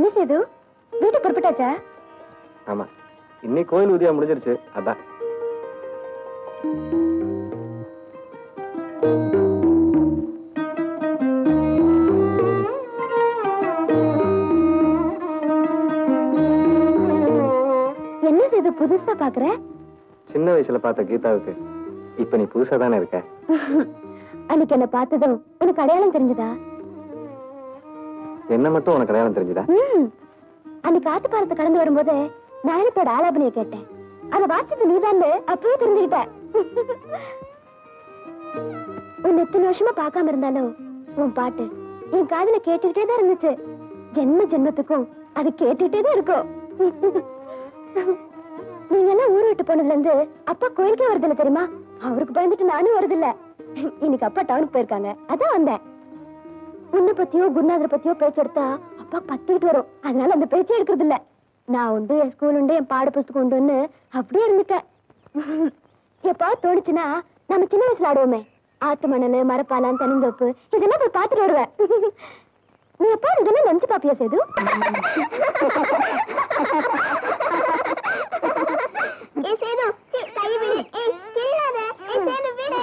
என்ன செய்து வீட்டுக்கு புறப்பட்டாச்சா? ஆமா. இன்னைக்கு கோயில் உதயம் முடிஞ்சிருச்சு. அதான். என்ன செய்து புதுசா பாக்குற? சின்ன வயசுல பார்த்த கீதாவுக்கு. இப்ப நீ புதுசா தானே இருக்க? அன்னைக்கு என்ன பார்த்ததும் உனக்கு அடையாளம் தெரிஞ்சதா? என்ன மட்டும் உனக்கு அடையாளம் தெரிஞ்சுதா? ம். அன்னைக்கு ஆத்துப்பாரத்தை கடந்து வரும்போது நாயனத்தோட ஆலாபனையை கேட்டேன். அத வாசிச்சது நீதான் அப்பவே தெரிஞ்சுக்கிட்ட. உன் எத்தனை வருஷமா பார்க்காம இருந்தாலும் உன் பாட்டு என் காதுல கேட்டுக்கிட்டே தான் இருந்துச்சு. ஜென்ம ஜென்மத்துக்கும் அது கேட்டுக்கிட்டே தான் இருக்கும். நீங்க எல்லாம் ஊர் விட்டு போனதுல இருந்து அப்பா கோயிலுக்கே வருதில்ல தெரியுமா? அவருக்கு பயந்துட்டு நானும் வருதில்ல இன்னைக்கு அப்பா டவுனுக்கு போயிருக்காங்க. அதான் வந்தேன். உன்னை பத்தியோ குருநாதரை பத்தியோ பேச்சு எடுத்தா அப்பா பத்திட்டு வரும். அதனால அந்த பேச்சே எடுக்கிறது இல்ல நான் உண்டு என் ஸ்கூல் உண்டு என் பாட புஸ்தகம் உண்டுன்னு அப்படியே இருந்துட்டேன். எப்பா தோணுச்சுன்னா நம்ம சின்ன வயசுல ஆடுவோமே. ஆத்து மணல் மரப்பாலம் தனிந்தோப்பு இதெல்லாம் போய் பார்த்துட்டு வருவேன். நீ எப்பா இதெல்லாம் நினைச்சு பாப்பியா சேது? ஏ சேது கை விடு ஏ கிள்ளாத ஏ சேது விடு.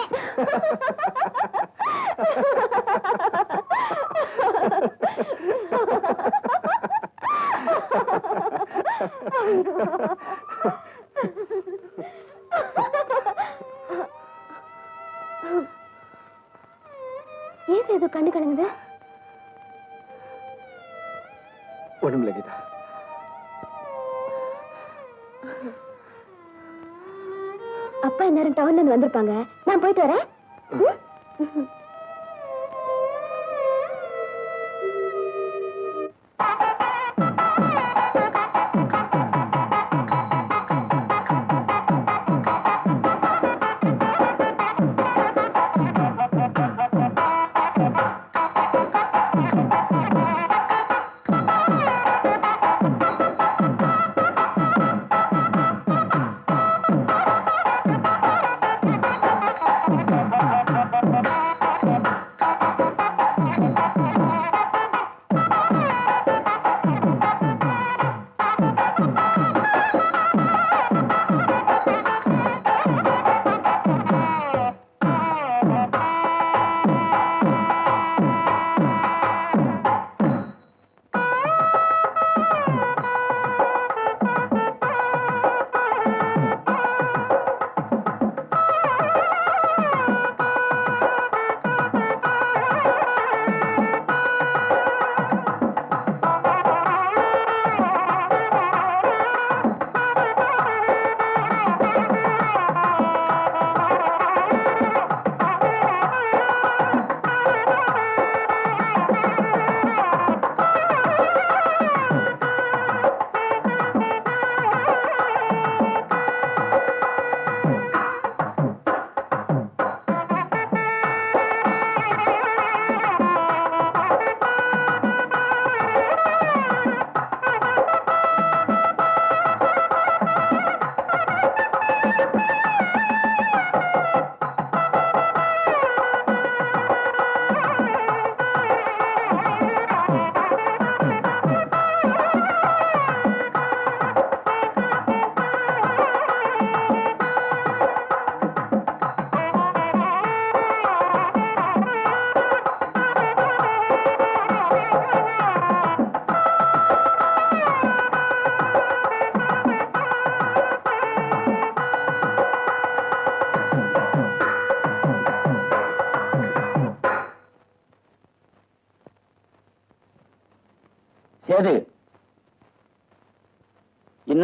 ஒண்ணுமில்ல கீதா. அப்பா இந்நேரம் டவுன்ல இருந்து வந்திருப்பாங்க. நான் போயிட்டு வரேன்.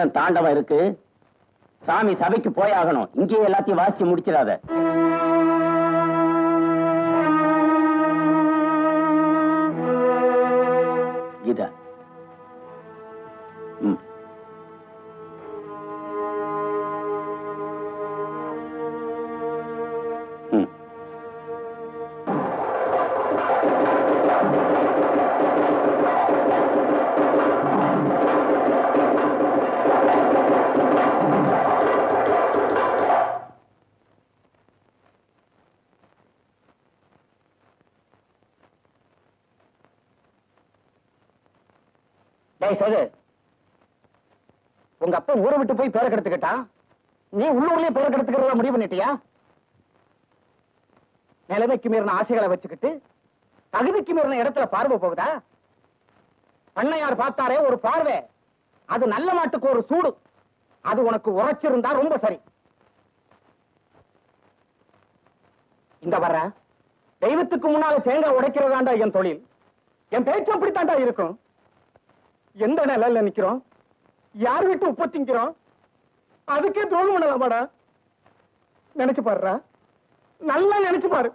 இன்னும் தாண்டவம் இருக்கு? சாமி சபைக்கு போயாகணும். இங்கேயே எல்லாத்தையும் வாசிச்சு முடிச்சிடாத. கீதா. ஏய் சேது உங்க அப்பா ஊரை விட்டு போய் பேரை கெடுத்துக்கிட்டான் நீ உள்ளூர்லயே பேரை கெடுத்துக்கிறதா முடிவு பண்ணிட்டியா? நிலைமைக்கு மீறின ஆசைகளை வச்சுக்கிட்டு தகுதிக்கு மீறின இடத்துல பார்வை போகுதா? பண்ணையார் பார்த்தாரே ஒரு பார்வை. அது நல்ல மாட்டுக்கு ஒரு சூடு. அது உனக்கு உரைச்சிருந்தா ரொம்ப சரி. இந்த வர்ற தெய்வத்துக்கு முன்னால தேங்காய் உடைக்கிறதாண்டா என் தொழில்? என் பேச்சு அப்படித்தாண்டா இருக்கும்? எந்த நிலையில நிக்கிறோம்? யார் வீட்டு உப்பு திங்கிறோம்? அதுக்கே துரோகம் பண்ணலாமாடா நினைச்சு பாருடா. நல்லா நினைச்சு பாரு.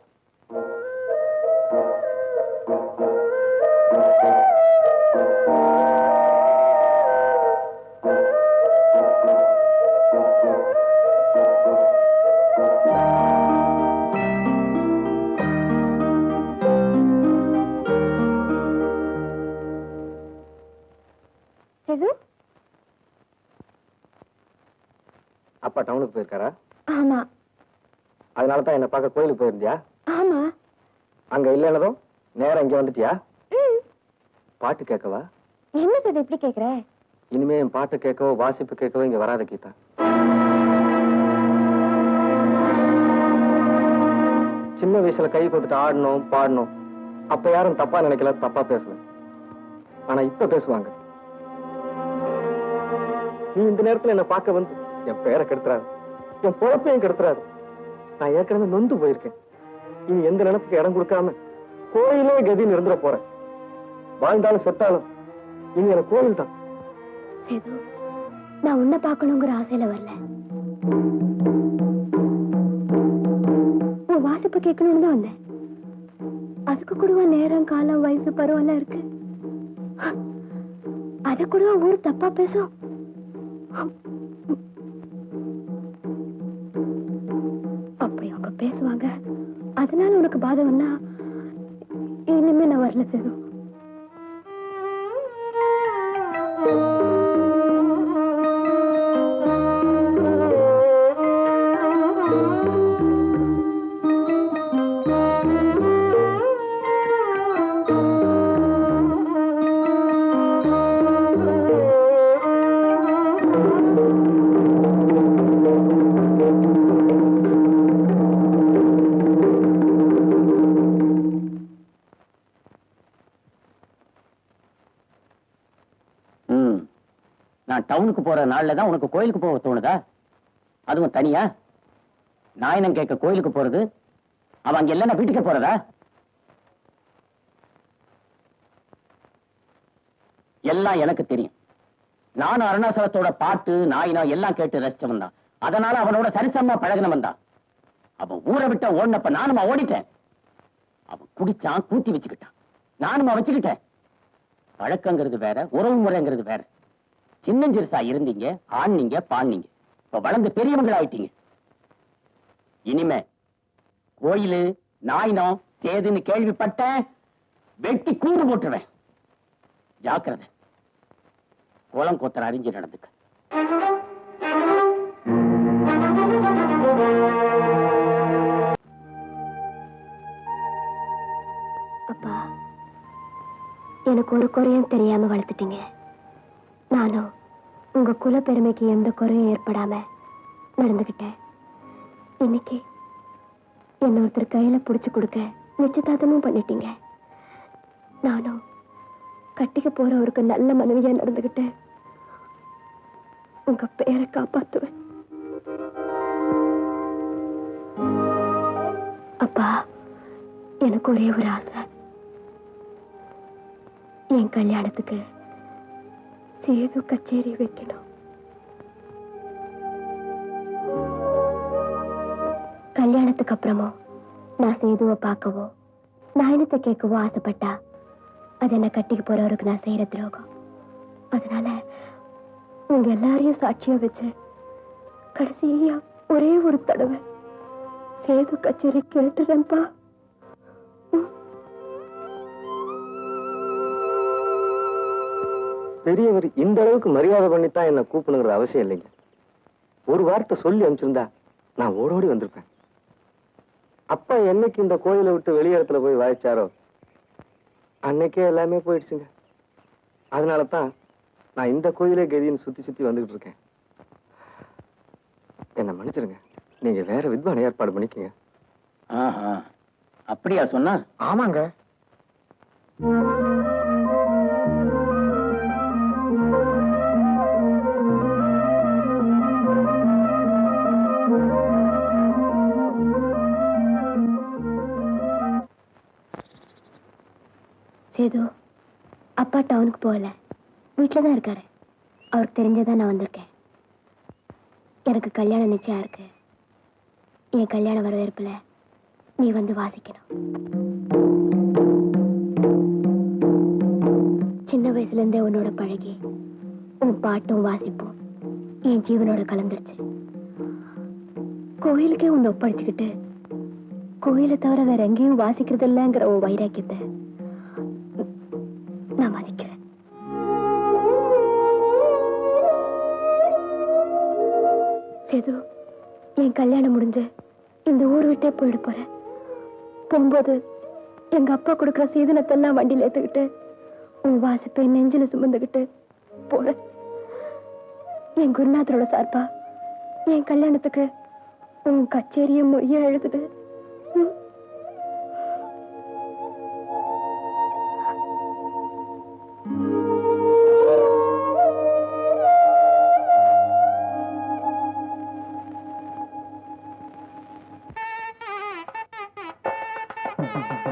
டவுனுக்கு போயிருக்காரா? ஆமா. அதனால தான் என்ன பார்க்க கோயிலுக்கு போயிருந்தியா? ஆமா. அங்க இல்லைன்னதும் நேரா இங்க வந்துட்டியா. பாட்டு கேட்கவா? என்ன சேது இப்படி கேக்குற? இனிமே என் பாட்டு கேட்கவோ வாசிப்பு கேட்கவோ இங்க வராத கீதா. சின்ன வயசுல கை கொடுத்துட்டு ஆடணும் பாடணும். அப்ப யாரும் தப்பா நினைக்கல தப்பா பேசல. ஆனா இப்ப பேசுவாங்க. நீ இந்த நேரத்துல என்ன பார்க்க வந்து என் பேரை கெடுத்துறாரு. என் பொழப்பையும் கெடுத்துறாரு. நான் ஏற்கனவே நொந்து போயிருக்கேன். இனி எந்த நினைப்புக்கு இடம் கொடுக்காம கோயிலே கதின்னு இருந்துட போறேன். வாழ்ந்தாலும் செத்தாலும் இனி எனக்கு கோயில் தான். சேது நான் உன்னை பார்க்கணுங்கிற ஆசையில வரல. உன் வாசிப்பு கேட்கணும்னு தான் வந்தேன். அதுக்கு கூடவா நேரம் காலம் வயசு பருவம் இருக்கு? அத கூடவா ஊர் தப்பா பேசும்? பாதகம்னா இனிமே நான் வரல சேது. டவுனுக்கு போற நாள்ல தான் உனக்கு கோயிலுக்கு போக தோணுதா? அதுவும் தனியா? நாயனம் கேட்க கோயிலுக்கு போறது? அவன் அங்க இல்லைன்னா வீட்டுக்கு போறதா? எல்லாம் எனக்கு தெரியும். நானும் அருணாசலத்தோட பாட்டு நாயினா எல்லாம் கேட்டு ரசிச்சவன் தான். அதனால அவனோட சரிசமா பழகினவன் தான். அவன் ஊரை விட்ட ஓடினப்ப நானும் ஓடிட்டேன். அவன் குடிச்சான் கூத்தி வச்சுக்கிட்டான். நானும் வச்சுக்கிட்டேன். பழக்கங்கிறது வேற உறவு முறைங்கிறது வேற. சின்னஞ்சிறுசா இருந்தீங்க ஆண்ணீங்க பாண்ணீங்க. இப்ப வளர்ந்து பெரியவங்க ஆயிட்டீங்க. இனிமே கோயிலு நாயினம் சேதுன்னு கேள்விப்பட்டேன் வெட்டி கூறு போட்டுருவேன். ஜாக்கிரதை. கோலம் கோத்தர் அறிஞ்சு நடந்துக்க. அப்பா எனக்கு ஒரு குறையும் தெரியாம வளர்த்துட்டீங்க. நானும் உங்க குல பெருமைக்கு எந்த குறையும் ஏற்படாம நடந்துகிட்டேன். இன்னைக்கு என்ன ஒருத்தர் கையில புடிச்சு கொடுக்க நிச்சயதார்த்தமும் பண்ணிட்டீங்க. நானும் கட்டிக்க போறவருக்கு நல்ல மனைவியா நடந்துகிட்டு உங்க பேரை காப்பாத்துவேன். அப்பா எனக்கு ஒரே ஒரு ஆசை. என் கல்யாணத்துக்கு சேது கச்சேரி வைக்கணும் கல்யாணத்துக்கு அப்புறமோ நான் சேதுவை பார்க்கவோ நயனத்தை கேட்கவோ ஆசைப்பட்டா அது என்ன கட்டிக்கு போறவருக்கு நான் செய்யற துரோகம் அதனால உங்க எல்லாரையும் சாட்சியா வச்சு கடைசியா ஒரே ஒரு தடவை சேது கச்சேரி கேட்டுறேன்ப்பா பெரியவர் இந்த அளவுக்கு மரியாதை பண்ணித்தான் என்ன கூப்பிடுங்கிற அவசியம் இல்லைங்க. ஒரு வார்த்தை சொல்லி அனுப்பிச்சிருந்தா நான் ஓடோடி வந்திருப்பேன். அப்பா என்னைக்கு இந்த கோயிலை விட்டு வெளியிடத்துல போய் வாய்ச்சாரோ அன்னைக்கே எல்லாமே போயிடுச்சுங்க. அதனால தான் நான் இந்த கோயிலே கதின்னு சுத்தி சுத்தி வந்துகிட்டு இருக்கேன். என்ன மன்னிச்சிருங்க. நீங்க வேற வித்வான ஏற்பாடு பண்ணிக்கங்க. ஆஹா. அப்படியா சொன்னா? ஆமாங்க. டவுனுக்கு போகல. வீட்டில் தான் இருக்காரு. அவருக்கு தெரிஞ்சதான் நான் வந்திருக்கேன். எனக்கு கல்யாணம் நிச்சயம் இருக்கு. என் கல்யாண வரவேற்புல நீ வந்து வாசிக்கணும். சின்ன வயசுல இருந்தே உன்னோட பழகி உன் பாட்டும் வாசிப்போம் என் ஜீவனோட கலந்துருச்சு. கோயிலுக்கே உன்னை ஒப்படைச்சுக்கிட்டு கோயிலை தவிர வேற எங்கேயும் வாசிக்கிறது இல்லைங்கிற உன் வைராக்கியத்தை நான் மதிக்கிறேன். என் கல்யாணம் முடிஞ்சு இந்த ஊர் விட்டே போயிட போறேன். போகும்போது எங்க அப்பா கொடுக்குற சீதனத்தெல்லாம் வண்டியில ஏத்துக்கிட்டு உன் வாசிப்பை நெஞ்சில சுமந்துக்கிட்டு போறேன். என் குருநாதரோட சார்பா என் கல்யாணத்துக்கு உன் கச்சேரியும் மொய்ய எழுதுது